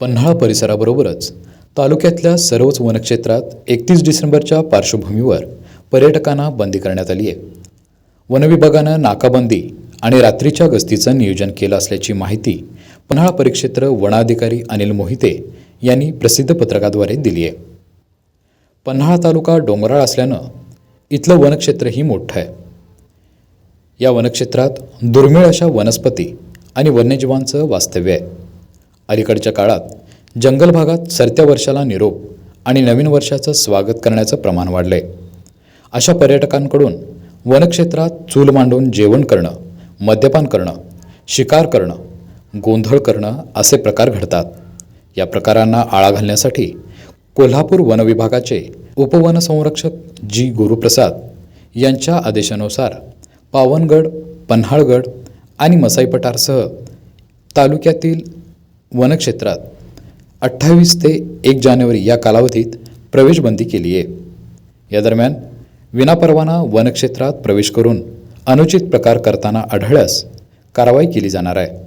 पन्हाळा परिसराबरोबरच तालुक्यातल्या सर्वच वनक्षेत्रात एकतीस डिसेंबरच्या पार्श्वभूमीवर पर्यटकांना बंदी करण्यात आली आहे. वनविभागानं नाकाबंदी आणि रात्रीच्या गस्तीचं नियोजन केलं असल्याची माहिती पन्हाळा परिक्षेत्र वनाधिकारी अनिल मोहिते यांनी प्रसिद्ध पत्रकाद्वारे दिली आहे. पन्हाळा तालुका डोंगराळ असल्यानं इथलं वनक्षेत्रही मोठं आहे. या वनक्षेत्रात दुर्मिळ अशा वनस्पती आणि वन्यजीवांचं वास्तव्य आहे. अलीकडच्या काळात जंगल भागात सरत्या वर्षाला निरोप आणि नवीन वर्षाचं स्वागत करण्याचं प्रमाण वाढलंय. अशा पर्यटकांकडून वनक्षेत्रात चूल मांडून जेवण करणं मद्यपान करणं शिकार करणं गोंधळ करणं असे प्रकार घडतात. या प्रकारांना आळा घालण्यासाठी कोल्हापूर वनविभागाचे उपवनसंरक्षक जी गुरुप्रसाद यांच्या आदेशानुसार पावनगड पन्हाळगड आणि मसाई पठारसह तालुक्यातील वनक्षेत्रात अठ्ठावीस ते एक जानेवारी या कालावधीत प्रवेशबंदी केली आहे. या दरम्यान विनापरवाना वनक्षेत्रात प्रवेश करून अनुचित प्रकार करताना आढळल्यास कारवाई केली जाणार आहे.